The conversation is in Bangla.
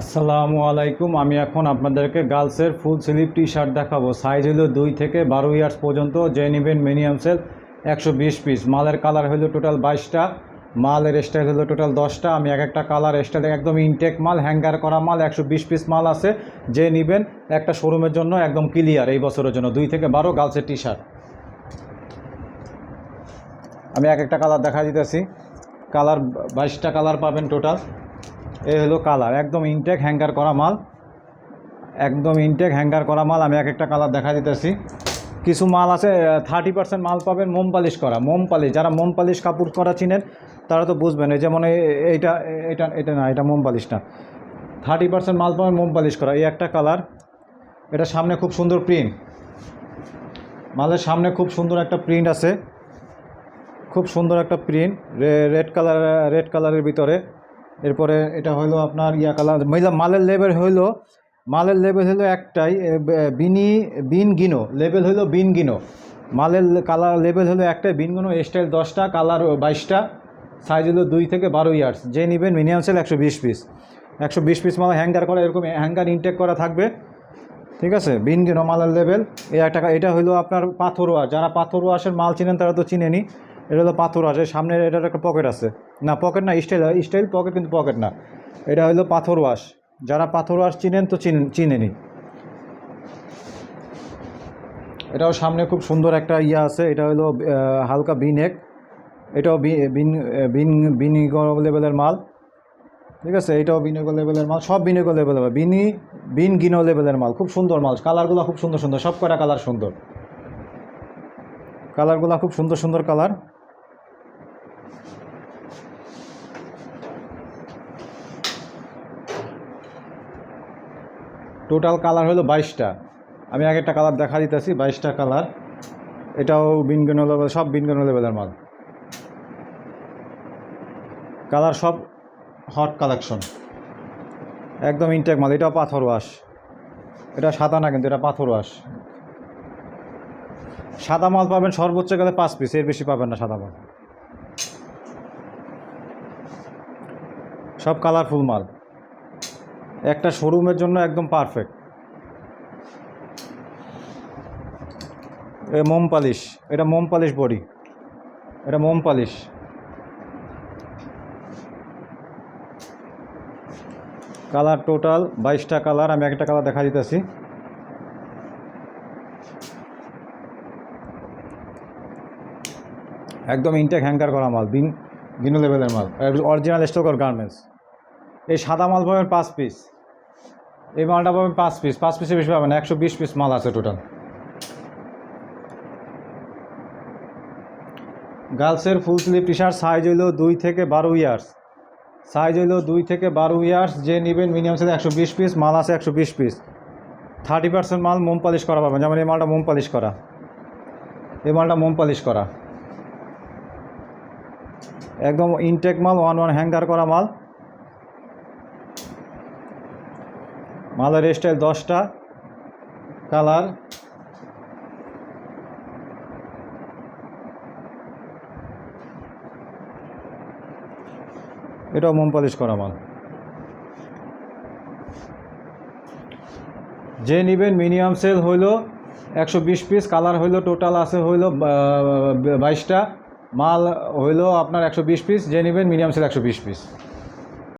আসসালামু আলাইকুম। আমি এখন আপনাদেরকে গার্লসের ফুল স্লিভ টি শার্ট দেখাবো। সাইজ হলো দুই থেকে বারো ইয়ার্স পর্যন্ত যে নেবেন মিনিমাম সেল একশো বিশ পিস। মালের কালার হলো টোটাল বাইশটা, মালের স্টাইল হলো টোটাল দশটা। আমি এক একটা কালার স্টাইল, একদম ইনটেক মাল হ্যাঙ্গার করা মাল, একশো বিশ পিস মাল আছে। যে নেবেন একটা শোরুমের জন্য একদম ক্লিয়ার এই বছরের জন্য, দুই থেকে বারো গার্লসের টি শার্ট আমি এক একটা কালার দেখা দিতেছি। কালার, বাইশটা কালার পাবেন টোটাল। এই হলো কালার, একদম ইনটেক হ্যাঙ্গার করা মাল। একদম ইনটেক হ্যাঙ্গার করা মাল, আমি এক একটা কালার দেখা দিতেছি। কিছু মাল আছে থার্টি পার্সেন্ট মাল পাবেন মোম পালিশ করা, মোম পালিশ। যারা মোম পালিশ কাপড় করা চিনেন, তারা তো বুঝবেন, এই যেমন এই- এইটা এটা এটা না, এটা মোম পালিশ না। থার্টি পার্সেন্ট মাল পাবেন মোম পালিশ করা, এই একটা কালার। এটা সামনে খুব সুন্দর প্রিন্ট মালের সামনে খুব সুন্দর একটা প্রিন্ট আছে। খুব সুন্দর একটা প্রিন্ট রেড কালার রেড কালারের ভিতরে। এরপরে এটা হলো আপনার ইয়া কালার, মহিলা মালের লেভেল হইল, মালের লেভেল হলো একটাই বিনি বিন গিনো লেভেল হলো বিন গিনো মালের কালার লেভেল হলো একটাই বিন গিনো স্টাইল দশটা, কালার বাইশটা সাইজ হলো দুই থেকে বারো ইয়ার্স যে নেবেন মিনিমাম সেল একশো বিশ পিস একশো বিশ পিস মাল হ্যাঙ্গার করা, এরকম হ্যাঙ্গার ইনটেক করা থাকবে। ঠিক আছে? বিন গিনো মালের লেভেল এই একটা, এটা হলো আপনার পাথরোয়া। যারা পাথরোয়া আসেন, মাল চিনেন, তারা তো চিনেনি এটা হলো পাথর এর সামনে এটার একটা পকেট আছে। না পকেট না স্টাইল স্টাইল পকেট কিন্তু পকেট না। এটা হলো পাথর ওয়াশ। যারা পাথর ওয়াশ চিনেন তো চিনেন চিনেনি। এটাও সামনে খুব সুন্দর একটা ইয়া আছে, এটা হলো হালকা বিনেক এটাও বিন বিন বিনিগ লেভেলের মাল। ঠিক আছে? এটাও বিনিগ লেভেলের মাল, সব বিনিগ লেভেলের মাল। বিনি বিন গিনো লেভেলের মাল, খুব সুন্দর মাল। কালারগুলো খুব সুন্দর সুন্দর সব কটা কালার সুন্দর। কালারগুলো খুব সুন্দর সুন্দর কালার। টোটাল কালার হলো বাইশটা। আমি আগে একটা কালার দেখা দিতেছি, বাইশটা কালার এটাও বিনগন লেভেল সব বিনগন লেভেলের মাল। কালার সব হট কালেকশন একদম ইনটেক মাল, এটাও পাথর ওয়াশ এটা সাদা না কিন্তু এটা পাথর ওয়াশ সাদা মাল পাবেন সর্বোচ্চ গেলে পাঁচ পিস এর বেশি পাবেন না সাদা মাল। সব কালারফুল মাল। একটা শোরুমের জন্য একদম পারফেক্ট এ মোম পালিশ, এটা মোম পালিশ বডি, এটা মোম পালিশ। কালার টোটাল বাইশটা কালার, আমি একটা কালার দেখা দিতেছি। একদম ইনটেক হ্যাঙ্গার করা মাল, বিন বিনো লেভেলের মাল অরিজিনাল স্টকর গার্মেন্টস এই সাদা মাল পাবেন পাঁচ পিস এই মালটা পাবেন পাঁচ পিস পাঁচ পিসে বেশি পাবেন একশো বিশ পিস মাল আছে total গার্লসের full sleeve T shirt size হইল দুই থেকে বারো ইয়ার্স সাইজ হইল দুই থেকে বারো ইয়ার্স যে নেবেন মিনিমাম সাইজ একশো বিশ পিস মাল আছে একশো বিশ পিস থার্টি পার্সেন্ট মাল মোম পালিশ করা পাবেন, যেমন এই মালটা মোম পালিশ করা। এই মালটা মোম পালিশ করা। একদম ইনটেক মাল ওয়ান ওয়ান হ্যাঙ্গার করা মাল। মালের স্টাইল দশটা, কালার। এটাও মোম পালিশ করা মাল। যে নেবেন মিনিমাম সেল হইল একশো বিশ পিস, কালার হইল টোটাল আছে হইল বাইশটা। মাল হইল আপনার একশো বিশ পিস, যে নেবেন মিনিমাম সেল একশো বিশ পিস।